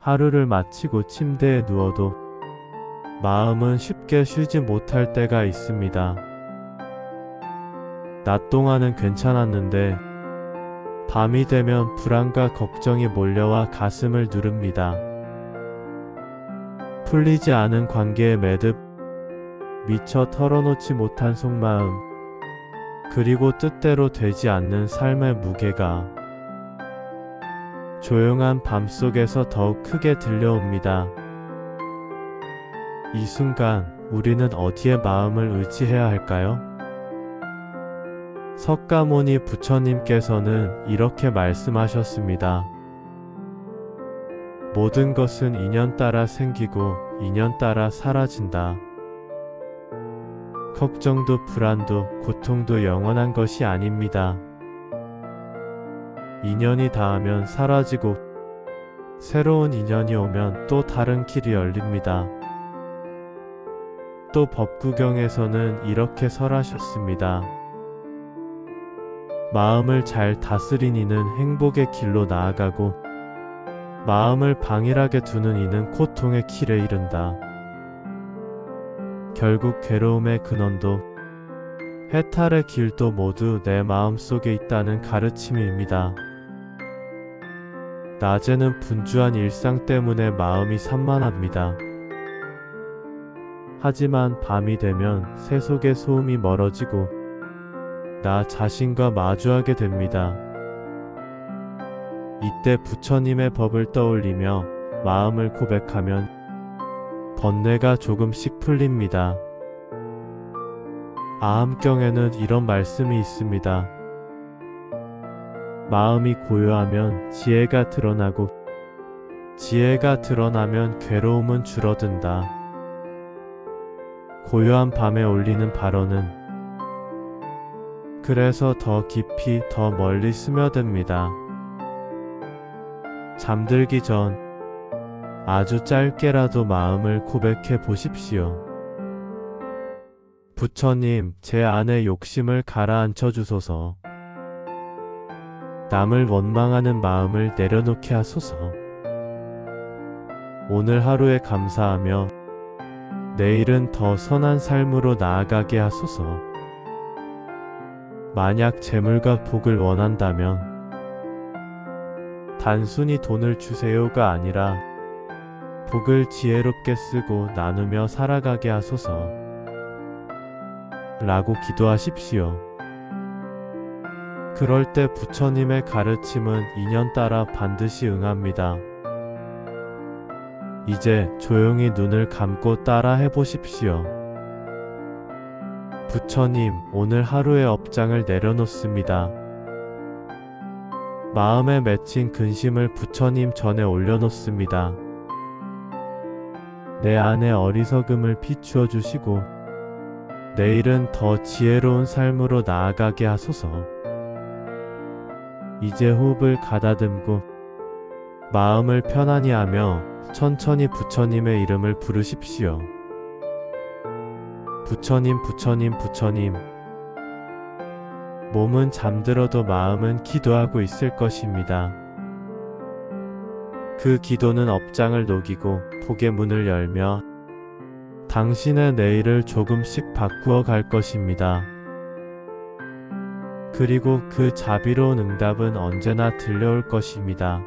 하루를 마치고 침대에 누워도 마음은 쉽게 쉬지 못할 때가 있습니다. 낮 동안은 괜찮았는데 밤이 되면 불안과 걱정이 몰려와 가슴을 누릅니다. 풀리지 않은 관계의 매듭, 미처 털어놓지 못한 속마음, 그리고 뜻대로 되지 않는 삶의 무게가 조용한 밤 속에서 더욱 크게 들려옵니다. 이 순간 우리는 어디에 마음을 의지해야 할까요? 석가모니 부처님께서는 이렇게 말씀하셨습니다. 모든 것은 인연 따라 생기고 인연 따라 사라진다. 걱정도 불안도 고통도 영원한 것이 아닙니다. 인연이 닿으면 사라지고 새로운 인연이 오면 또 다른 길이 열립니다. 또 법구경에서는 이렇게 설하셨습니다. 마음을 잘 다스린 이는 행복의 길로 나아가고 마음을 방일하게 두는 이는 고통의 길에 이른다. 결국 괴로움의 근원도 해탈의 길도 모두 내 마음 속에 있다는 가르침입니다. 낮에는 분주한 일상 때문에 마음이 산만합니다. 하지만 밤이 되면 새 속의 소음이 멀어지고 나 자신과 마주하게 됩니다. 이때 부처님의 법을 떠올리며 마음을 고백하면 번뇌가 조금씩 풀립니다. 아함경에는 이런 말씀이 있습니다. 마음이 고요하면 지혜가 드러나고 지혜가 드러나면 괴로움은 줄어든다. 고요한 밤에 올리는 발언은 그래서 더 깊이 더 멀리 스며듭니다. 잠들기 전 아주 짧게라도 마음을 고백해 보십시오. 부처님, 제 안의 욕심을 가라앉혀 주소서. 남을 원망하는 마음을 내려놓게 하소서. 오늘 하루에 감사하며 내일은 더 선한 삶으로 나아가게 하소서. 만약 재물과 복을 원한다면 단순히 돈을 주세요가 아니라 복을 지혜롭게 쓰고 나누며 살아가게 하소서. 라고 기도하십시오. 그럴 때 부처님의 가르침은 인연 따라 반드시 응합니다. 이제 조용히 눈을 감고 따라 해보십시오. 부처님, 오늘 하루의 업장을 내려놓습니다. 마음에 맺힌 근심을 부처님 전에 올려놓습니다. 내 안의 어리석음을 비추어 주시고, 내일은 더 지혜로운 삶으로 나아가게 하소서. 이제 호흡을 가다듬고, 마음을 편안히 하며 천천히 부처님의 이름을 부르십시오. 부처님, 부처님, 부처님. 몸은 잠들어도 마음은 기도하고 있을 것입니다. 그 기도는 업장을 녹이고 복의 문을 열며 당신의 내일을 조금씩 바꾸어 갈 것입니다. 그리고 그 자비로운 응답은 언제나 들려올 것입니다.